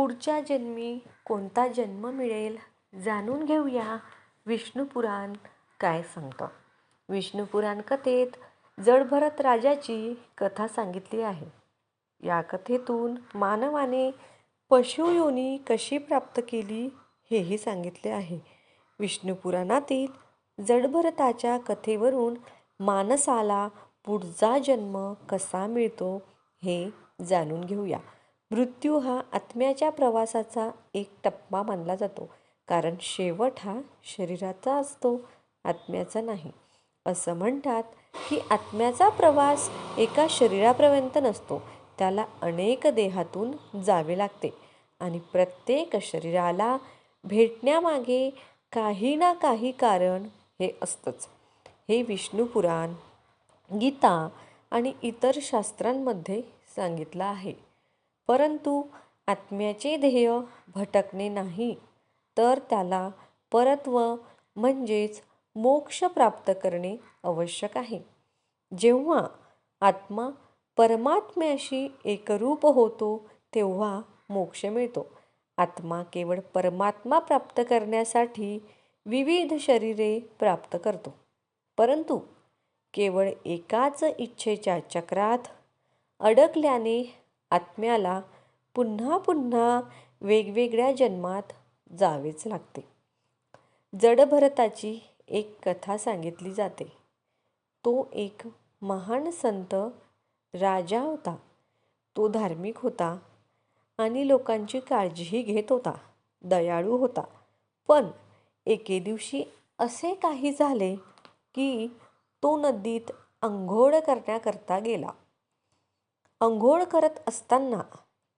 पुढच्या जन्मी कोणता जन्म मिळेल जाणून घेऊया विष्णुपुराण काय सांगतं. विष्णुपुराण कथेत जडभरत राजाची कथा सांगितली आहे. या कथेतून मानवाने पशुयोनी कशी प्राप्त केली हेही सांगितले आहे. विष्णुपुराणातील जडभरताच्या कथेवरून मानसाला पुढचा जन्म कसा मिळतो हे जाणून घेऊया. मृत्यू हा आत्म्याच्या प्रवासाचा एक टप्पा मानला जातो. कारण शेवट हा शरीराचा असतो आत्म्याचा नाही. असं म्हणतात की आत्म्याचा प्रवास एका शरीरापर्यंत नसतो त्याला अनेक देहातून जावे लागते आणि प्रत्येक शरीराला भेटण्यामागे काही ना काही कारण हे असतंच. हे विष्णुपुराण गीता आणि इतर शास्त्रांमध्ये सांगितलं आहे. परंतु आत्म्याचे ध्येय भटकणे नाही तर त्याला परत्व म्हणजेच मोक्ष प्राप्त करणे आवश्यक आहे. जेव्हा आत्मा परमात्म्याशी एकरूप होतो तेव्हा मोक्ष मिळतो. आत्मा केवळ परमात्मा प्राप्त करण्यासाठी विविध शरीरे प्राप्त करतो. परंतु केवळ एकाच इच्छेच्या चक्रात अडकल्याने आत्म्याला पुन्हा पुन्हा वेगवेगळ्या जन्मात जावेच लागते. जडभरताची एक कथा सांगितली जाते. तो एक महान संत राजा होता. तो धार्मिक होता आणि लोकांची काळजीही घेत होता. दयाळू होता. पण एके दिवशी असे काही झाले की तो नदीत अंघोळ करण्याकरता गेला. अंघोळ करत असताना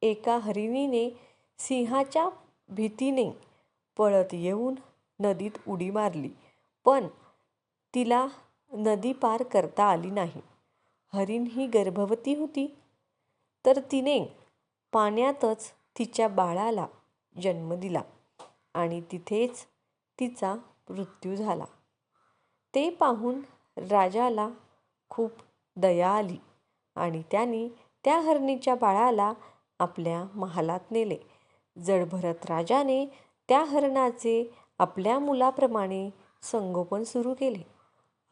एका हरिणीने सिंहाच्या भीतीने पळत येऊन नदीत उडी मारली. पण तिला नदी पार करता आली नाही. हरिण ही गर्भवती होती. तर तिने पाण्यातच तिच्या बाळाला जन्म दिला आणि तिथेच तिचा मृत्यू झाला. ते पाहून राजाला खूप दया आली आणि त्याने त्या हरणीच्या बाळाला आपल्या महालात नेले. जडभरत राजाने त्या हरणाचे आपल्या मुलाप्रमाणे संगोपन सुरू केले.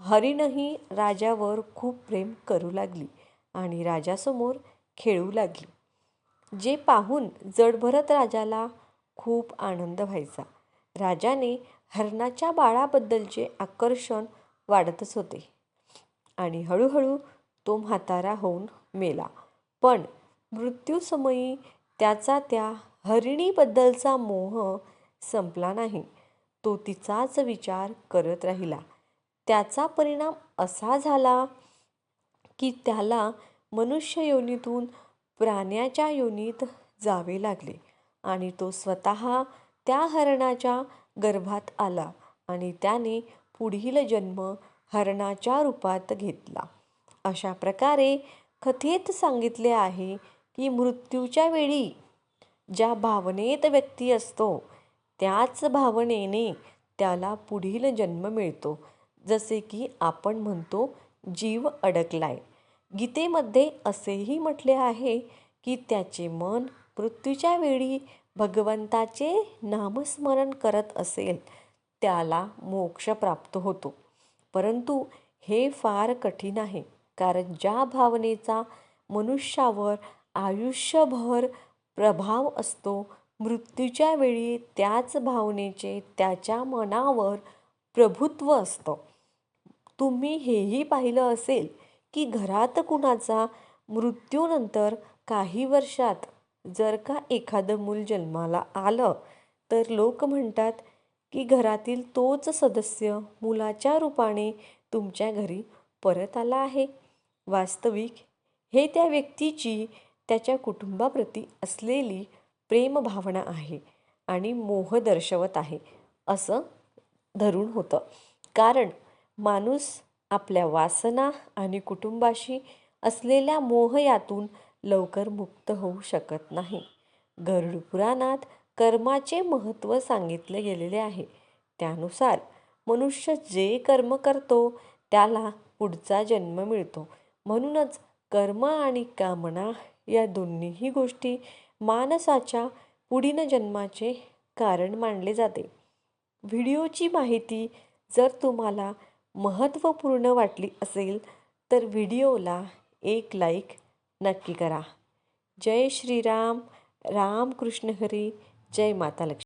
हरिणही राजावर खूप प्रेम करू लागली आणि राजासमोर खेळू लागली जे पाहून जडभरत राजाला खूप आनंद व्हायचा. राजाने हरणाच्या बाळाबद्दलचे आकर्षण वाढतच होते आणि हळूहळू तो म्हातारा होऊन मेला. पण मृत्यूसमयी त्याचा त्या हरिणीबद्दलचा मोह संपला नाही. तो तिचाच विचार करत राहिला. त्याचा परिणाम असा झाला की त्याला मनुष्य योनीतून प्राण्याच्या योनीत जावे लागले आणि तो स्वतः त्या हरणाच्या गर्भात आला आणि त्याने पुढील जन्म हरणाच्या रूपात घेतला. अशा प्रकारे कथेत सांगितले आहे की मृत्यूच्या वेळी ज्या भावनेत व्यक्ती असतो त्याच भावनेने त्याला पुढील जन्म मिळतो. जसे की आपण म्हणतो जीव अडकलाय. गीतेमध्ये असेही म्हटले आहे की त्याचे मन मृत्यूच्या वेळी भगवंताचे नामस्मरण करत असेल त्याला मोक्ष प्राप्त होतो. परंतु हे फार कठीण आहे. कारण ज्या भावनेचा मनुष्यावर आयुष्यभर प्रभाव असतो मृत्यूच्या वेळी त्याच भावनेचे त्याच्या मनावर प्रभुत्व असतं. तुम्ही हेही पाहिलं असेल की घरात कुणाचा मृत्यूनंतर काही वर्षात जर का एखादं मूल जन्माला आलं तर लोक म्हणतात की घरातील तोच सदस्य मुलाच्या रूपाने तुमच्या घरी परत आला आहे. वास्तविक हे त्या व्यक्तीची त्याच्या कुटुंबाप्रती असलेली प्रेमभावना आहे आणि मोह दर्शवत आहे असं धरून होतं. कारण माणूस आपल्या वासना आणि कुटुंबाशी असलेल्या मोह यातून लवकर मुक्त होऊ शकत नाही. गरुड पुराणात कर्माचे महत्त्व सांगितले गेलेले आहे. त्यानुसार मनुष्य जे कर्म करतो त्याला पुढचा जन्म मिळतो. म्हणूनच कर्म आणि कामना या दोन्हीही गोष्टी माणसाच्या पुढील जन्माचे कारण मानले जाते. व्हिडिओची माहिती जर तुम्हाला महत्त्वपूर्ण वाटली असेल तर व्हिडिओला एक लाईक नक्की करा. जय श्रीराम. राम कृष्ण हरी. जय माता लक्ष्मी.